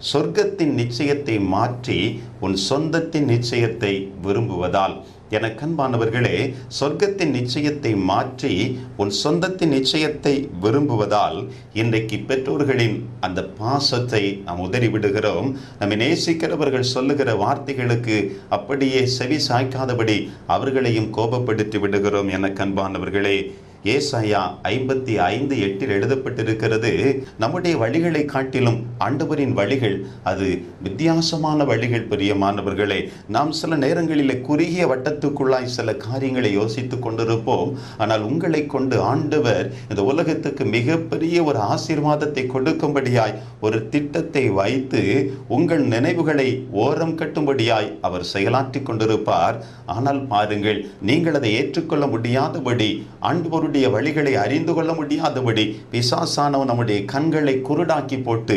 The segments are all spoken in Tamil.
சொர்க்கத்தின் நிச்சயத்தை மாற்றி உன் சொந்தத்தின் நிச்சயத்தை விரும்புவதால். என கண்பானவர்களே சொர்க்கத்தின் நிச்சயத்தை மாற்றி உன் சொந்தத்தின் நிச்சயத்தை விரும்புவதால் இன்றைக்கு பெற்றோர்களின் அந்த பாசத்தை நாம் உதறிவிடுகிறோம். நம்மை நேசிக்கிறவர்கள் சொல்லுகிற வார்த்தைகளுக்கு அப்படியே செவி சாய்க்காதபடி அவர்களையும் கோபப்படுத்தி விடுகிறோம். என கண்பானவர்களே ஏசாயா ஐம்பத்தி ஐந்து எட்டில் எழுதப்பட்டிருக்கிறது நம்முடைய வழிகளை காட்டிலும் ஆண்டவரின் வழிகள் அது வித்தியாசமான வழிகள் பிரியமானவர்களே நாம் சில நேரங்களில் குறுகிய வட்டத்துக்குள்ளாய் சில காரியங்களை யோசித்துக் கொண்டிருப்போம். ஆனால் உங்களை கொண்டு ஆண்டவர் இந்த உலகத்துக்கு மிகப்பெரிய ஒரு ஆசீர்வாதத்தை கொடுக்கும்படியாய் ஒரு திட்டத்தை வைத்து உங்கள் நினைவுகளை ஓரம் கட்டும்படியாய் அவர் செயலாற்றி கொண்டிருப்பார். ஆனால் பாருங்கள் நீங்கள் அதை ஏற்றுக்கொள்ள முடியாதபடி ஆண்டு அவனுடைய வழிகளை அறிந்து கொள்ள முடியாதபடி பிசாசானவன் நம்முடைய கண்களை குருடாக்கி போட்டு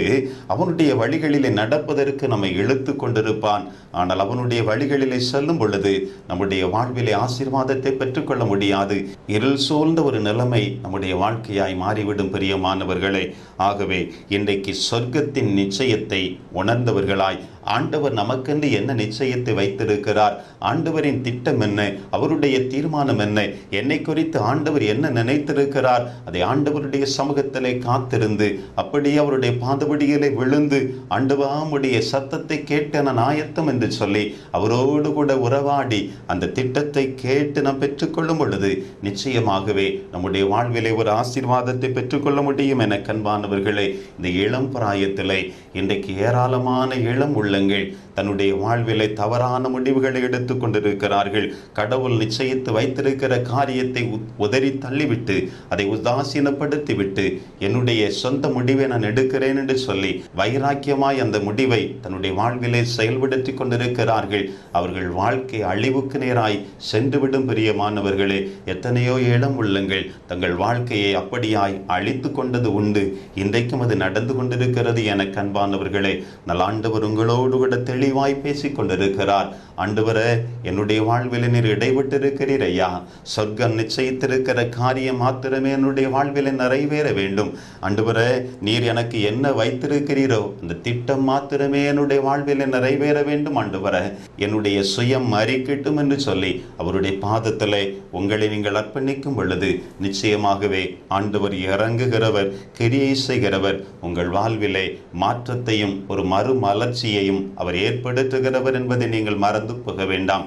அவனுடைய வழிகளிலே நடப்பதற்கு நம்மை இழுத்து கொண்டிருப்பான். ஆனால் அவனுடைய வழிகளிலே செல்லும் பொழுது நம்முடைய வாழ்விலே ஆசீர்வாதத்தை பெற்றுக்கொள்ள முடியாது. இருள் சூழ்ந்த ஒரு நிலைமை நம்முடைய வாழ்க்கையாய் மாறிவிடும் பிரியமானவர்களே. ஆகவே இன்றைக்கு சொர்க்கத்தின் நிச்சயத்தை உணர்ந்தவர்களாய் ஆண்டவர் நமக்கென்று என்ன நிச்சயத்தை வைத்திருக்கிறார்? ஆண்டவரின் திட்டம் என்ன? அவருடைய தீர்மானம் என்ன? என்னை குறித்து ஆண்டவர் என்ன நினைத்திருக்கிறார்? அதை ஆண்டவருடைய சமூகத்திலே காத்திருந்து அப்படியே அவருடைய பாதபடியிலே விழுந்து ஆண்டவாமுடைய சத்தத்தை கேட்டு நான் ஆயத்தம் என்று சொல்லி அவரோடு கூட உறவாடி அந்த திட்டத்தை கேட்டு நாம் பெற்றுக்கொள்ளும் பொழுது நிச்சயமாகவே நம்முடைய வாழ்விலே ஒரு ஆசீர்வாதத்தை பெற்றுக்கொள்ள முடியும் என கண்பானவர்களே இந்த இளம் பிராயத்திலே இன்றைக்கு ஏராளமான இளம் உள்ள கொள்ளுங்கள். தன்னுடைய வாழ்விலை தவறான முடிவுகளை எடுத்துக் கொண்டிருக்கிறார்கள். கடவுள் நிச்சயித்து வைத்திருக்கிற காரியத்தை உ- உதறி தள்ளிவிட்டு அதை உதாசீனப்படுத்திவிட்டு என்னுடைய சொந்த முடிவை நான் எடுக்கிறேன் என்று சொல்லி வைராக்கியமாய் அந்த முடிவை தன்னுடைய வாழ்விலே செயல்படுத்தி கொண்டிருக்கிறார்கள். அவர்கள் வாழ்க்கை அழிவுக்கு நேராய் சென்றுவிடும் பிரியமானவர்களே எத்தனையோ ஏழம் உள்ளங்கள் தங்கள் வாழ்க்கையை அப்படியாய் அழித்து கொண்டது உண்டு. இன்றைக்கும் அது நடந்து கொண்டிருக்கிறது என கண்பானவர்களே நலாண்டவர் உங்களோடு கூட தெளிவாய் பேசிக் கொண்டிருக்கிறார். ஆண்டவரே என்னுடைய வாழ்வில் நீர் இடைவிட்டிருக்கிறீர் ஐயா. சொர்க்கம் நிச்சயித்திருக்கிற காரியம் மாத்திரமே என்னுடைய வாழ்வில் நிறைவேற வேண்டும். ஆண்டவரே நீர் எனக்கு என்ன வைத்திருக்கிறீரோ அந்த திட்டம் மாத்திரமே என்னுடைய வாழ்வில் நிறைவேற வேண்டும் ஆண்டவரே என்னுடைய சுயம் மறிக்கட்டும் என்று சொல்லி அவருடைய பாதத்தில் உங்களை நீங்கள் அர்ப்பணிக்கும் பொழுது நிச்சயமாகவே ஆண்டவர் இறங்குகிறவர் கிரியை செய்கிறவர் உங்கள் வாழ்விலே மாற்றத்தையும் ஒரு மறுமலர்ச்சியையும் அவர் ஏற்படுத்துகிறவர் என்பதை நீங்கள் மறந்து போக வேண்டாம்.